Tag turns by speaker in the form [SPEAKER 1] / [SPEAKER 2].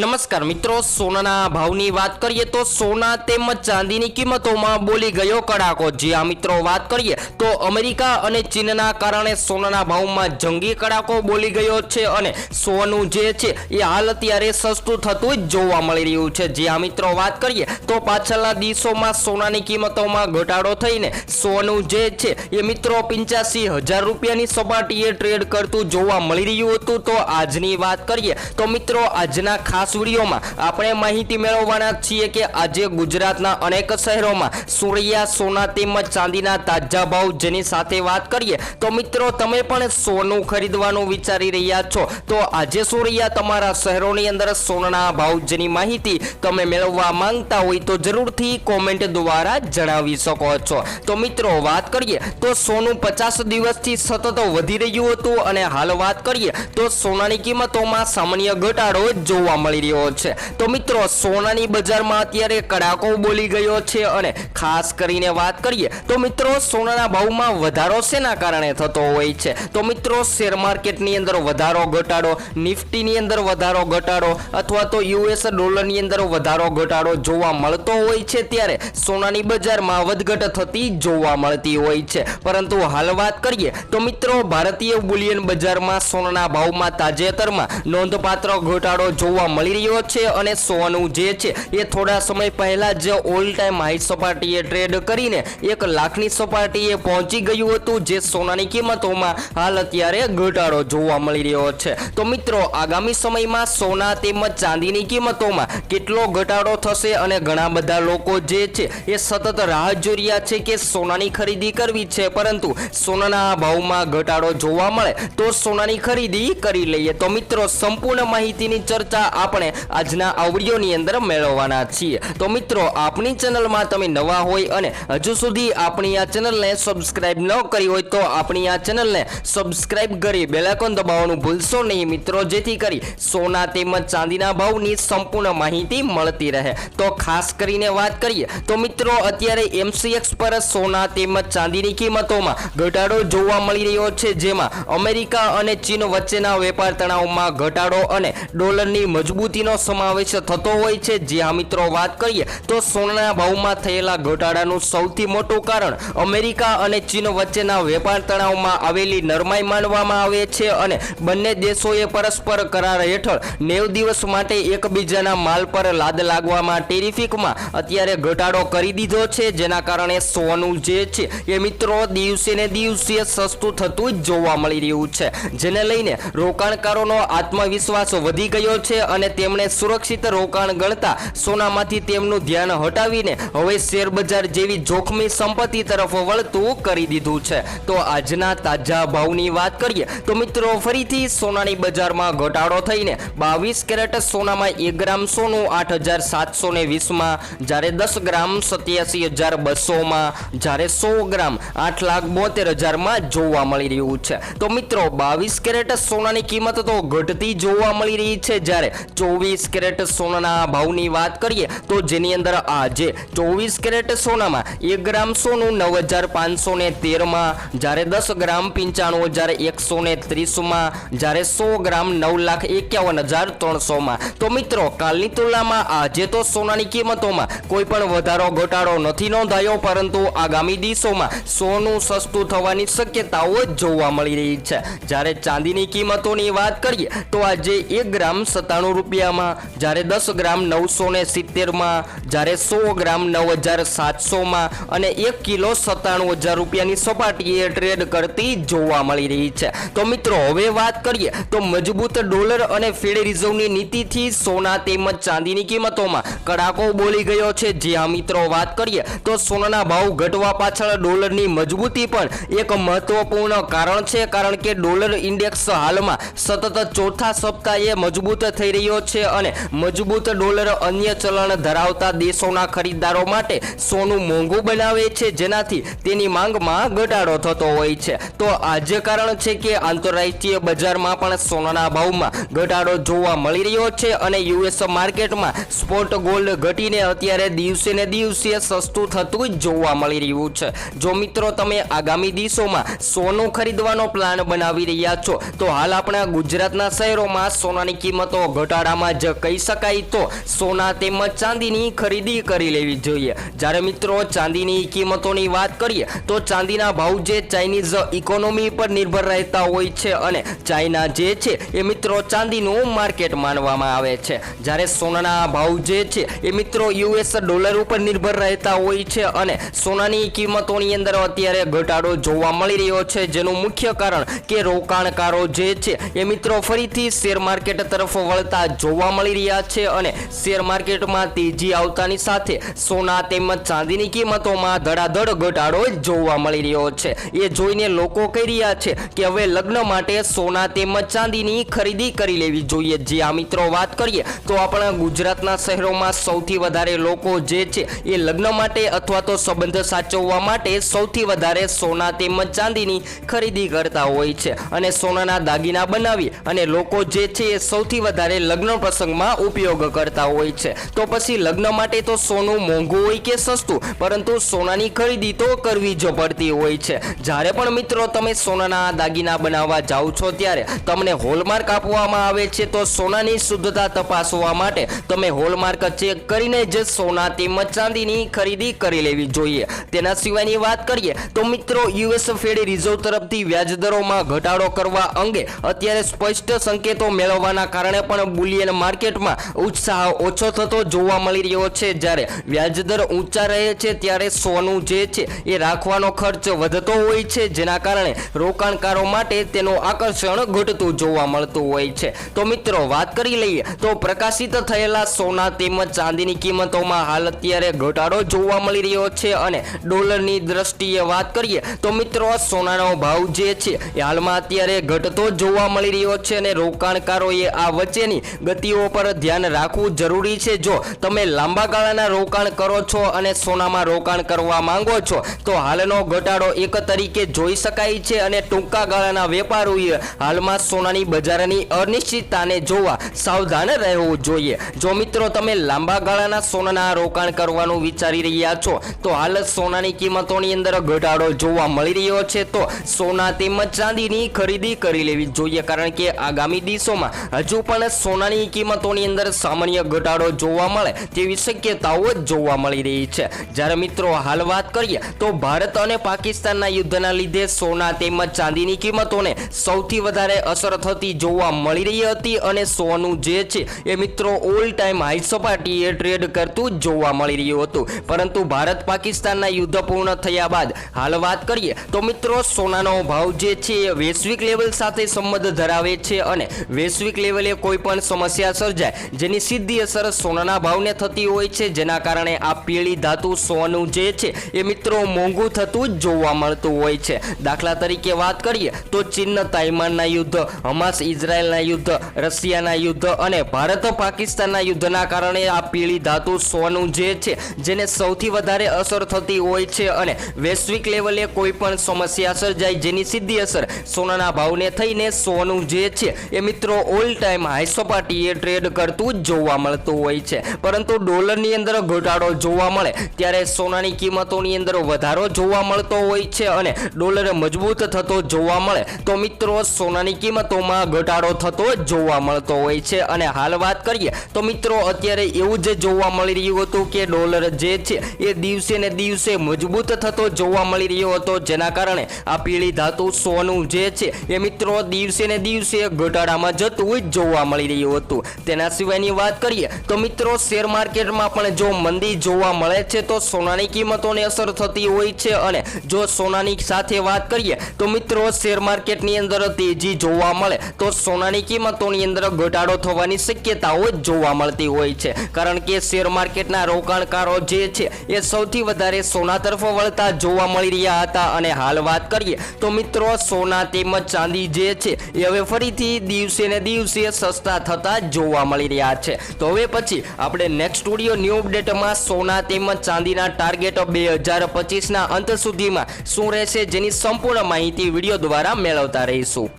[SPEAKER 1] નમસ્કાર મિત્રો, સોનાના ભાવની વાત કરીએ તો સોના તેમજ ચાંદીની કિંમતોમાં બોલી ગયો કડાકો. જી આ મિત્રો, વાત કરીએ તો અમેરિકા અને ચીનના કારણે સોનાના ભાવમાં જંગી કડાકો બોલી ગયો છે અને સોનું જે છે એ હાલ અત્યારે સસ્તું થતું જ જોવા મળી રહ્યું છે. જી આ મિત્રો, વાત કરીએ તો પાછળના દિવસોમાં સોનાની કિંમતોમાં ઘટાડો થઈને સોનું જે છે એ મિત્રો પંચ્યાસી હજાર રૂપિયાની સપાટીએ ટ્રેડ કરતું જોવા મળી રહ્યું હતું. તો આજની વાત કરીએ તો મિત્રો, આજના ખાસ વિડીયોમાં આપણે માહિતી મેળવવાના છીએ કે આજે ગુજરાતના અનેક શહેરોમાં સૂર્યા સોના તેમજ ચાંદીના તાજા ભાવ જેની સાથે વાત કરીએ તો મિત્રો તમે પણ સોનું ખરીદવાનું વિચારી રહ્યા છો. તો આજે સૂર્યા તમારા શહેરોની અંદર સોનાના ભાવ જેની માહિતી તમે મેળવવા માંગતા હોય તો જરૂરથી કોમેન્ટ દ્વારા જણાવી શકો છો. તો મિત્રો વાત કરીએ તો સોનું પચાસ દિવસથી સતત વધી રહ્યું હતું અને હાલ વાત કરીએ તો સોનાની કિંમતોમાં સામાન્ય ઘટાડો જોવા મળી રહ્યો છે. તો મિત્રો, સોનાની બજારમાં અત્યારે કડાકો બોલી ગયો છે અને ખાસ કરીને વાત કરીએ, તો મિત્રો, સોનાના ભાવમાં વધારો શેના કારણે થતો હોય છે? તો મિત્રો, શેર માર્કેટની અંદર વધારો ઘટાડો, નિફ્ટીની અંદર વધારો ઘટાડો, અથવા તો યુએસ ડોલરની અંદર વધારો ઘટાડો જોવા મળતો હોય છે ત્યારે સોનાની બજારમાં વધઘટ થતી જોવા મળતી હોય છે. પરંતુ હાલ વાત કરીએ, તો મિત્રો, ભારતીય બુલિયન બજારમાં સોનાના ભાવમાં તાજેતરમાં નોંધપાત્ર ઘટાડો જોવા મળી રહ્યો છે અને સોનું જે છે એ થોડા સમય પહેલા જ ઓલ ટાઈમ હાઈ સપાટીએ ટ્રેડ કરીને એક લાખની સપાટીએ પહોંચી ગયું હતું, જે સોનાની કિંમતોમાં હાલ અત્યારે ઘટાડો જોવા મળી રહ્યો છે. તો મિત્રો, આગામી સમયમાં સોના તેમજ ચાંદીની કિંમતોમાં કેટલો ઘટાડો થશે અને ઘણા બધા લોકો જે છે એ સતત રાહ જોઈ છે કે સોનાની ખરીદી કરવી છે, પરંતુ સોનાના ભાવમાં ઘટાડો જોવા મળે તો સોનાની ખરીદી કરી લઈએ. તો મિત્રો, સંપૂર્ણ માહિતીની ચર્ચા આપણે આજના આ વિડીયોની અંદર મેળવવાના છીએ. તો મિત્રો આપણી ચેનલમાં તમે નવા હોય અને હજુ સુધી આપણી આ ચેનલને સબસ્ક્રાઇબ ન કરી હોય તો આપણી આ ચેનલને સબસ્ક્રાઇબ કરી બેલાઇકોન દબાવવાનું ભૂલશો નહીં મિત્રો, જેથી કરી સોના તેમજ ચાંદીના ભાવની સંપૂર્ણ માહિતી મળતી રહે. તો ખાસ કરીને વાત કરીએ, તો મિત્રો, અત્યારે એમસીએક્સ પર સોના તેમજ ચાંદીની કિંમતોમાં ઘટાડો જોવા મળી રહ્યો છે, જેમાં અમેરિકા અને ચીન વચ્ચેના વેપાર તણાવમાં ઘટાડો અને ડોલરની મજબૂતીનો સમાવેશ થતો હોય છે. જ્યાં મિત્રો વાત કરીએ તો સોનાના ભાવમાં થયેલા ઘટાડાનું સૌથી મોટું કારણ અમેરિકા અને ચીન વચ્ચેના વેપાર તણાવમાં આવેલી નરમાઈ માનવામાં આવે છે અને બંને દેશોએ પરસ્પર કરાર હેઠળ નેવ દિવસ માટે એકબીજાના માલ પર લાદ લાગવામાં ટેરિફિકમાં અત્યારે ઘટાડો કરી દીધો છે. જેના કારણે સોનું જે છે એ મિત્રો દિવસે ને દિવસે સસ્તું થતું જ જોવા મળી રહ્યું છે. જેને લઈને રોકાણકારોનો આત્મવિશ્વાસ વધી ગયો છે અને તેમણે સુરક્ષિત રોકાણ ગણતા સોનામાંથી તેમનું ધ્યાન હટાવીને હવે શેરબજાર જેવી જોખમી સંપત્તિ તરફ વળતું કરી દીધું છે. તો આજના તાજા ભાવની વાત કરીએ તો મિત્રો ફરીથી સોનાની બજારમાં ઘટાડો થઈને બાવીસ કેરેટ સોનામાં એક ગ્રામ સોનું, આઠ હજાર સાતસો ને વીસમાં જ્યારે દસ ગ્રામ સત્યાસી હજાર બસોમાં જ્યારે સો ગ્રામ આઠ લાખ બોતેર હજારમાં જોવા મળી રહ્યું છે. તો મિત્રો બાવીસ કેરેટ સોનાની કિંમત તો ઘટતી જોવા મળી રહી છે જ્યારે ચોવીસ કેરેટ સોનાના ભાવની વાત કરીએ તો જેની અંદર આજે ચોવીસ કેરેટ સોનામાં એક ગ્રામ સોનું નવ હજાર પાંચસો ને તેરમાં, જ્યારે દસ ગ્રામ પંચાણું હજાર એકસો ને ત્રીસમાં, જ્યારે સો ગ્રામ નવ લાખ એકાવન હજાર ત્રણસોમાં. તો મિત્રો, કાલની તુલનામાં આજે તો સોનાની કિંમતોમાં કોઈ પણ વધારો ઘટાડો નથી નોંધાયો, પરંતુ આગામી દિવસોમાં સોનું સસ્તું થવાની શક્યતાઓ જોવા મળી રહી છે. જ્યારે ચાંદીની કિંમતોની વાત કરીએ, તો આજે એક ગ્રામ સત્તાણું રૂપિયામાં જ્યારે દસ ગ્રામ નવસો ને સિત્તેરમાં, જ્યારે સો ગ્રામ નવ હજાર સાતસોમાં અને એક કિલો સત્તાણું હજાર રૂપિયાની સપાટીએ ટ્રેડ કરતી જોવા મળી રહી છે. તો મિત્રો, હવે વાત કરીએ તો મજબૂત ડોલર અને ફેડ રિઝર્વની નીતિથી સોના તેમજ ચાંદીની કિંમતોમાં કડાકો બોલી ગયો છે. જે આ મિત્રો વાત કરીએ તો સોનાના ભાવ ઘટવા પાછળ ડોલરની મજબૂતી પણ એક મહત્વપૂર્ણ કારણ છે. કારણ કે ડોલર ઇન્ડેક્સ હાલમાં સતત ચોથા સપ્તાહે મજબૂત થઈ રહ્યો છે અને મજબૂત ડોલર અન્ય ચલણ ધરાવતા દેશોના ખરીદદારો માટે સોનું મોંઘું બનાવે છે, જેનાથી તેની માંગમાં ઘટાડો થતો હોય છે. તો આજે કારણ છે કે આંતરરાષ્ટ્રીય બજારમાં પણ સોનાના ભાવમાં ઘટાડો જોવા મળી રહ્યો છે અને યુએસ માર્કેટમાં સ્પોટ ગોલ્ડ ઘટીને અત્યારે દિવસે ને દિવસે સસ્તું થતું જ જોવા મળી રહ્યું છે. જો મિત્રો તમે આગામી દિવસોમાં સોનું ખરીદવાનો પ્લાન બનાવી રહ્યા છો, તો હાલ આપણા ગુજરાતના શહેરોમાં સોનાની કિંમતો ઘટાડા ઘટાડામાં જ કહી શકાય તો સોના તેમજ ચાંદીની ખરીદી કરી લેવી જોઈએ. જ્યારે મિત્રો ચાંદીની કિંમતોની વાત કરીએ, તો ચાંદીના ભાવ જે ચાઇનીઝ ઇકોનોમી પર નિર્ભર રહેતા હોય છે અને ચાઇના જે છે એ મિત્રો ચાંદીનું માર્કેટ માનવામાં આવે છે. જ્યારે સોનાના ભાવ જે છે એ મિત્રો યુએસ ડોલર ઉપર નિર્ભર રહેતા હોય છે અને સોનાની કિંમતોની અંદર અત્યારે ઘટાડો જોવા મળી રહ્યો છે. જેનું મુખ્ય કારણ કે રોકાણકારો જે છે એ મિત્રો ફરીથી શેર માર્કેટ તરફ વળતા જોવા મળી રહ્યા છે અને શેર માર્કેટમાં તેજી આવતાની સાથે સોના તેમજ ચાંદીની કિંમતોમાં ધડાધડ ઘટાડો જોવા મળી રહ્યો છે. એ જોઈને લોકો કહી રહ્યા છે કે હવે લગ્ન માટે સોના તેમજ ચાંદીની ખરીદી કરી લેવી જોઈએ. જે આ મિત્રો વાત કરીએ તો આપણા ગુજરાતના શહેરોમાં સૌથી વધારે લોકો જે છે એ લગ્ન માટે અથવા તો સંબંધ સાચવવા માટે સૌથી વધારે સોના તેમજ ચાંદીની ખરીદી કરતા હોય છે. અને સોનાના દાગીના બનાવી અને લોકો જે છે એ સૌથી વધારે લગ્ન પ્રસંગમાં ઉપયોગ કરતા હોય છે. તો પછી લગ્ન માટે તો સોનું મોંઘું હોય કે સસ્તું? પરંતુ સોનાની ખરીદી તો કરવી જ પડતી હોય છે. જ્યારે પણ મિત્રો તમે સોનાના દાગીના બનાવવા જાઓ છો ત્યારે તમને હોલમાર્ક આપવામાં આવે છે તો સોનાની શુદ્ધતા તપાસવા માટે તમે હોલમાર્ક ચેક કરીને જ સોના તેમજ ચાંદીની ખરીદી કરી લેવી જોઈએ. તેના સિવાયની વાત કરીએ તો મિત્રો યુએસ ફેડ રિઝર્વ તરફથી વ્યાજદરોમાં ઘટાડો કરવા અંગે અત્યારે સ્પષ્ટ સંકેતો મેળવવાના કારણે પણ બુલિયન માર્કેટમાં ઉત્સાહ ઓછો થતો જોવા મળી રહ્યો છે. જ્યારે વ્યાજદર ઊંચા રહે છે, ત્યારે સોનું જે છે, એ રાખવાનો ખર્ચ વધતો હોય છે, જેના કારણે રોકાણકારો માટે તેનું આકર્ષણ ઘટતું જોવા મળતું હોય છે. તો મિત્રો, વાત કરી લઈએ તો પ્રકાશિત થયેલા સોના તેમજ ચાંદીની કિંમતોમાં હાલ અત્યારે ઘટાડો જોવા મળી રહ્યો છે અને ડોલરની દ્રષ્ટિએ વાત કરીએ તો મિત્રો સોનાનો ભાવ જે છે, એ હાલમાં અત્યારે ઘટતો જોવા મળી રહ્યો છે અને રોકાણકારોએ આ વચ્ચેની ગતિઓ પર ધ્યાન રાખવું જરૂરી છે. જો તમે લાંબા ગાળાના રોકાણ કરો છો અને સોનામાં રોકાણ કરવા માંગો છો, તો હાલનો ઘટાડો એક તરીકે જોઈ શકાય છે અને ટૂંકા ગાળાના વેપારીઓએ હાલમાં સોનાની બજારની અનિશ્ચિતતાને જોવા સાવધાન રહેવું જોઈએ. જો મિત્રો તમે લાંબા ગાળાના સોનાના રોકાણ કરવાનું વિચારી રહ્યા છો, તો હાલ સોનાની કિંમતોની અંદર ઘટાડો જોવા મળી રહ્યો છે, તો સોના તેમજ ચાંદીની ખરીદી કરી લેવી જોઈએ. કારણ કે આગામી દિવસોમાં હજુ પણ સોનાની કિંમતોની અંદર સામાન્ય ઘટાડો જોવા મળે તેવી શક્યતાઓ જોવા મળી રહી છે. જ્યારે મિત્રો હાલ વાત કરીએ તો ભારત અને પાકિસ્તાનના યુદ્ધના લીધે સોના તેમજ ચાંદીની કિંમતોને સૌથી વધારે અસર થતી જોવા મળી રહી હતી અને સોનું જે છે એ મિત્રો ઓલ ટાઈમ હાઈ સપાટીએ ટ્રેડ કરતું જોવા મળી રહ્યું હતું. પરંતુ ભારત પાકિસ્તાનના યુદ્ધ પૂર્ણ થયા બાદ હાલ વાત કરીએ તો મિત્રો સોનાનો ભાવ જે છે એ વૈશ્વિક લેવલ સાથે સંબંધ ધરાવે છે અને વૈશ્વિક લેવલે કોઈ પણ સમસ્યા સર્જાય, જેની સીધી અસર સોનાના ભાવને થતી હોય છે. જેના કારણે આ પીળી ધાતુ સોનું જે છે, એ મિત્રો મોંઘું થતું જોવા મળતું હોય છે. દાખલા તરીકે વાત કરીએ, તો ચીન, તાઇવાનના યુદ્ધ, હમાસ, ઇઝરાયલના યુદ્ધ, રશિયાના યુદ્ધ અને ભારત, પાકિસ્તાનના યુદ્ધના કારણે આ પીળી ધાતુ સોનું જે છે, જેને સૌથી વધારે અસર થતી હોય છે અને વૈશ્વિક લેવલે કોઈ પણ સમસ્યા સર્જાય, જેની સીધી અસર સોનાના ભાવને થઈને સોનું જે છે, એ મિત્રો ઓલ ટાઈમ હાઈ સપાટીએ ટ્રેડ કરતું જોવા મળતું હોય છે. પરંતુ ડોલરની અંદર ઘટાડો જોવા મળે ત્યારે સોનાની કિંમતોની અંદર વધારો જોવા મળતો હોય છે અને ડોલર મજબૂત થતો જોવા મળે તો મિત્રો સોનાની કિંમતોમાં ઘટાડો થતો જોવા મળતો હોય છે. અને હાલ વાત કરીએ તો મિત્રો અત્યારે એવું જ જોવા મળી રહ્યું હતું કે ડોલર જે છે એ દિવસે ને દિવસે મજબૂત થતો જોવા મળી રહ્યો હતો. જેના કારણે આ પીળી ધાતુ સોનું જે છે એ મિત્રો દિવસે ને દિવસે ઘટાડામાં જતું જોવા મળી રહ્યું હતું. તેના સિવાયની વાત કરીએ તો મિત્રો શેર માર્કેટમાં પણ જો મંદી જોવા મળે છે, તો સોનાની કિંમતોને અસર થતી હોય છે. અને જો સોનાની સાથે વાત કરીએ તો મિત્રો શેર માર્કેટની અંદર તેજી જોવા મળે તો સોનાની કિંમતોની અંદર ઘટાડો થવાની શક્યતાઓ જોવા મળતી હોય છે. કારણ કે શેર માર્કેટના રોકાણકારો જે છે, એ સૌથી વધારે સોના તરફ વળતા જોવા મળી રહ્યા હતા. અને હાલ વાત કરીએ તો મિત્રો, સોના તેમજ ચાંદી જે છે, એ હવે ફરીથી દિવસે ને દિવસે સસ્તા થતા જોવા મળી રહ્યા છે. તો હવે પછી આપણે નેક્સ્ટ સ્ટુડિયો ન્યૂ અપડેટમાં સોના તેમજ ચાંદીના ટાર્ગેટ બે હજાર પચીસના અંત સુધીમાં શું રહેશે જેની સંપૂર્ણ માહિતી વીડિયો દ્વારા મેળવતા રહીશું.